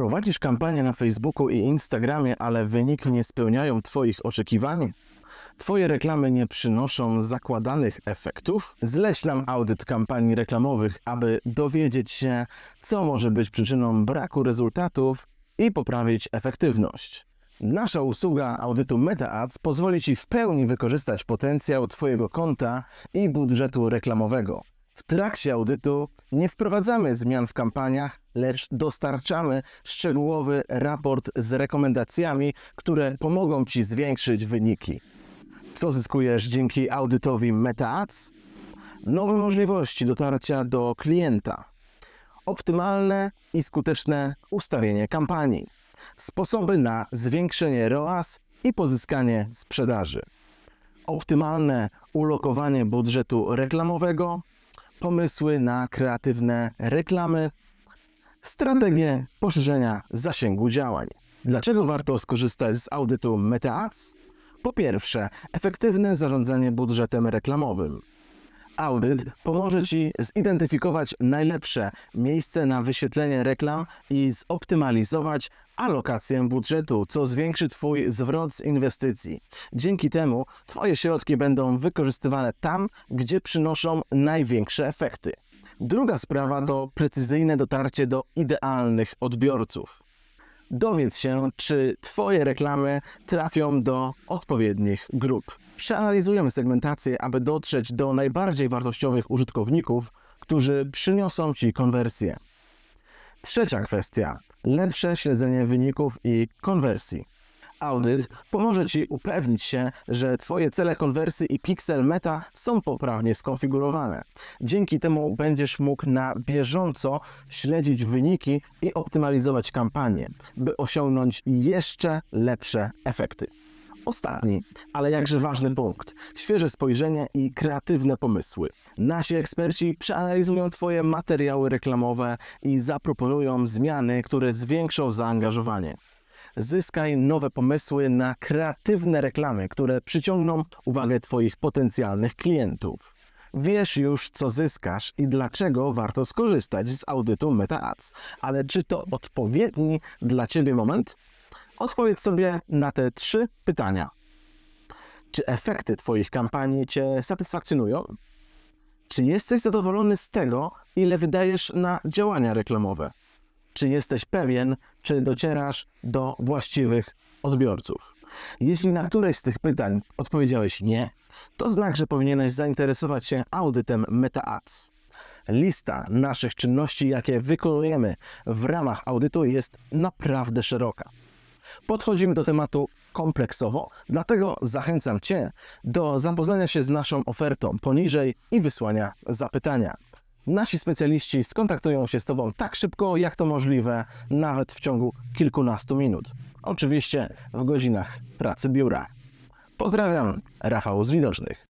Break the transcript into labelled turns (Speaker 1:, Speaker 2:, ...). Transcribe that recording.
Speaker 1: Prowadzisz kampanię na Facebooku i Instagramie, ale wyniki nie spełniają Twoich oczekiwań? Twoje reklamy nie przynoszą zakładanych efektów? Zleć nam audyt kampanii reklamowych, aby dowiedzieć się, co może być przyczyną braku rezultatów i poprawić efektywność. Nasza usługa audytu MetaAds pozwoli Ci w pełni wykorzystać potencjał Twojego konta i budżetu reklamowego. Trakcie audytu nie wprowadzamy zmian w kampaniach, lecz dostarczamy szczegółowy raport z rekomendacjami, które pomogą Ci zwiększyć wyniki. Co zyskujesz dzięki audytowi MetaAds? Nowe możliwości dotarcia do klienta, optymalne i skuteczne ustawienie kampanii, sposoby na zwiększenie ROAS i pozyskanie sprzedaży, optymalne ulokowanie budżetu reklamowego, pomysły na kreatywne reklamy, strategie poszerzenia zasięgu działań. Dlaczego warto skorzystać z audytu MetaAds? Po pierwsze, efektywne zarządzanie budżetem reklamowym. Audyt pomoże Ci zidentyfikować najlepsze miejsce na wyświetlenie reklam i zoptymalizować alokację budżetu, co zwiększy Twój zwrot z inwestycji. Dzięki temu Twoje środki będą wykorzystywane tam, gdzie przynoszą największe efekty. Druga sprawa to precyzyjne dotarcie do idealnych odbiorców. Dowiedz się, czy Twoje reklamy trafią do odpowiednich grup. Przeanalizujemy segmentację, aby dotrzeć do najbardziej wartościowych użytkowników, którzy przyniosą Ci konwersję. Trzecia kwestia: lepsze śledzenie wyników i konwersji. Audyt pomoże Ci upewnić się, że Twoje cele konwersji i pixel meta są poprawnie skonfigurowane. Dzięki temu będziesz mógł na bieżąco śledzić wyniki i optymalizować kampanię, by osiągnąć jeszcze lepsze efekty. Ostatni, ale jakże ważny punkt. Świeże spojrzenie i kreatywne pomysły. Nasi eksperci przeanalizują Twoje materiały reklamowe i zaproponują zmiany, które zwiększą zaangażowanie. Zyskaj nowe pomysły na kreatywne reklamy, które przyciągną uwagę Twoich potencjalnych klientów. Wiesz już, co zyskasz i dlaczego warto skorzystać z audytu MetaAds, ale czy to odpowiedni dla Ciebie moment? Odpowiedz sobie na te trzy pytania. Czy efekty Twoich kampanii Cię satysfakcjonują? Czy jesteś zadowolony z tego, ile wydajesz na działania reklamowe? Czy jesteś pewien, czy docierasz do właściwych odbiorców? Jeśli na któreś z tych pytań odpowiedziałeś nie, to znak, że powinieneś zainteresować się audytem MetaAds. Lista naszych czynności, jakie wykonujemy w ramach audytu, jest naprawdę szeroka. Podchodzimy do tematu kompleksowo, dlatego zachęcam Cię do zapoznania się z naszą ofertą poniżej i wysłania zapytania. Nasi specjaliści skontaktują się z Tobą tak szybko, jak to możliwe, nawet w ciągu kilkunastu minut. Oczywiście w godzinach pracy biura. Pozdrawiam, Rafał z Widocznych.